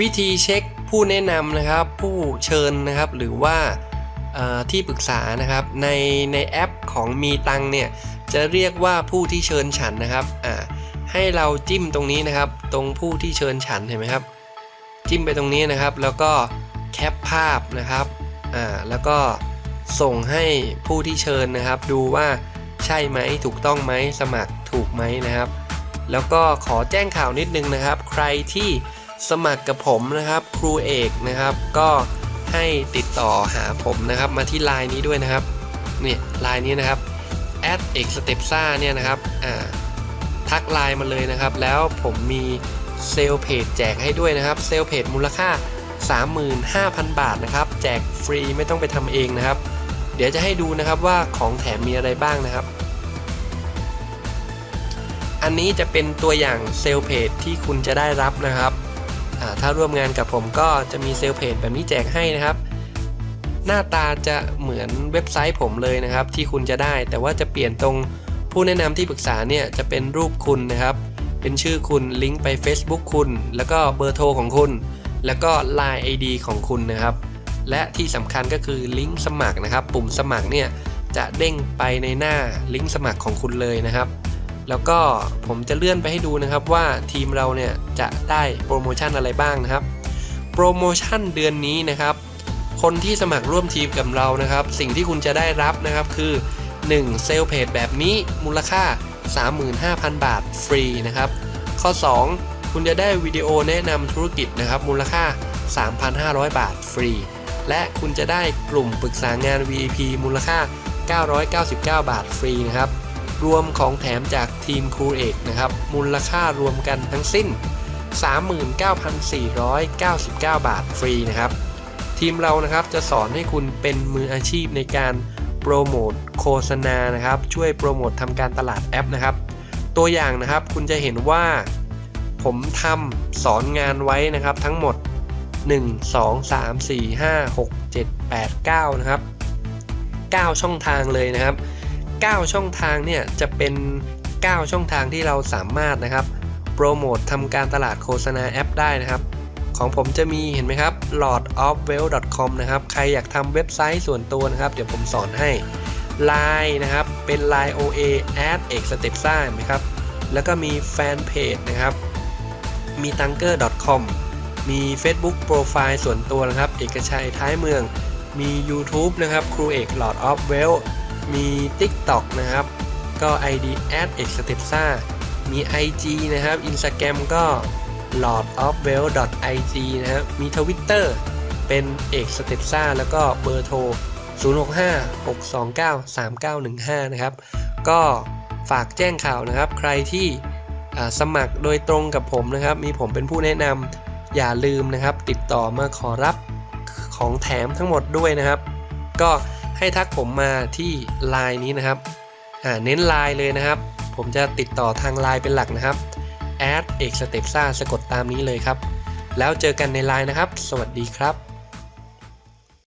วิธีเช็คผู้แนะนำนะครับ ผู้เชิญนะครับหรือว่าที่ปรึกษานะครับในในแอปของมีตังเนี่ยจะเรียกว่าผู้ที่เชิญฉันนะครับอ่าให้เราจิ้มตรงนี้นะครับ ตรงผู้ที่เชิญฉันเห็นไหมครับ จิ้มไปตรงนี้นะครับ แล้วก็แคปภาพนะครับอ่าแล้วก็ส่งให้ผู้ที่เชิญนะครับ ดูว่าใช่ไหมถูกต้องไหมสมัครถูกไหมนะครับ แล้วก็ขอแจ้งข่าวนิดนึงนะครับ ใครที่ สมัครกับผมนะครับครูเอกนะครับ ก็ให้ติดต่อหาผมนะครับ มาที่ไลน์นี้ด้วยนะครับเนี่ยไลน์นี้นะครับแอดเอกสเตปซ่าเนี่ยนะครับอ่าทักไลน์มาเลยนะครับ แล้วผมมีเซลเพจแจกให้ด้วยนะครับเซลเพจมูลค่า 35,000 บาทนะครับ แจกฟรีไม่ต้องไปทำเองนะครับ เดี๋ยวจะให้ดูนะครับว่าของแถมมีอะไรบ้างนะครับ อันนี้จะเป็นตัวอย่างเซลเพจที่คุณจะได้รับนะครับ ถ้าร่วมงานกับผมก็จะมีเซลเพจแบบนี้แจกให้นะครับ หน้าตาจะเหมือนเว็บไซต์ผมเลยนะครับ ที่คุณจะได้ แต่ว่าจะเปลี่ยนตรงผู้แนะนำที่ปรึกษาเนี่ยจะเป็นรูปคุณนะครับ เป็นชื่อคุณลิงก์ไป Facebook คุณ แล้วก็เบอร์โทรของคุณ แล้วก็ Line ID ของคุณนะครับ และที่สำคัญก็คือลิงก์สมัครนะครับ ปุ่มสมัครเนี่ยจะเด้งไปในหน้าลิงก์สมัครของคุณเลยนะครับ แล้วก็ผมจะเลื่อนไปให้ดูนะครับว่าทีมเราเนี่ยจะได้โปรโมชั่นอะไรบ้างนะครับ โปรโมชั่นเดือนนี้นะครับ คนที่สมัครร่วมทีมกับเรานะครับ สิ่งที่คุณจะได้รับนะครับคือ 1. เซลล์เพจแบบนี้มูลค่า 35,000 บาทฟรีนะครับ ข้อ 2 คุณจะได้วิดีโอแนะนำธุรกิจนะครับ มูลค่า 3,500 บาทฟรี และคุณจะได้กลุ่มปรึกษางาน VIP มูลค่า 999 บาทฟรีนะครับ รวมของแถมจากทีมครูเอกนะครับ มูลค่ารวมกันทั้งสิ้น 39,499 บาทฟรีนะครับ ทีมเรานะครับจะสอนให้คุณเป็นมืออาชีพในการโปรโมทโฆษณานะครับ ช่วยโปรโมททำการตลาดแอปนะครับ ตัวอย่างนะครับคุณจะเห็นว่า ผมทำสอนงานไว้นะครับทั้งหมด 1 2 3 4 5 6 7 8 9 นะครับ 9 ช่องทางเลยนะครับ 9 ช่องทางเนี่ยจะเป็น 9 ช่องทางที่เราสามารถนะครับโปรโมททำการตลาดโฆษณาแอปได้นะครับ ของผมจะมีเห็นไหมครับ lordofwell.com นะครับ ใครอยากทำเว็บไซต์ส่วนตัวนะครับ เดี๋ยวผมสอนให้ Line นะครับ เป็น Line OA ad x s t e p s a ไหมครับ แล้วก็มีแฟนเพจนะครับ มี tanker.com มี Facebook Profile ส่วนตัวนะครับ เอกชัยท้ายเมือง มี YouTube นะครับ ครูเอก Lord of Well มี TikTok นะครับ ก็ ID ad x t e p s a มี IG นะครับ Instagram ก็ lordofwell.ig นะครับ มี Twitter เป็นเอกสเตปซ่าแล้วก็เบอร์โทร 0656293915 นะครับ ก็ฝากแจ้งข่าวนะครับ ใครที่สมัครโดยตรงกับผมนะครับ มีผมเป็นผู้แนะนำอย่าลืมนะครับ ติดต่อมาขอรับของแถมทั้งหมดด้วยนะครับ ก็ ให้ทักผมมาที่ไลน์นี้นะครับเน้นไลน์เลยนะครับ ผมจะติดต่อทางไลน์เป็นหลักนะครับแอดเอกสเตปซ่าสะกดตามนี้เลยครับ แล้วเจอกันในไลน์นะครับ สวัสดีครับ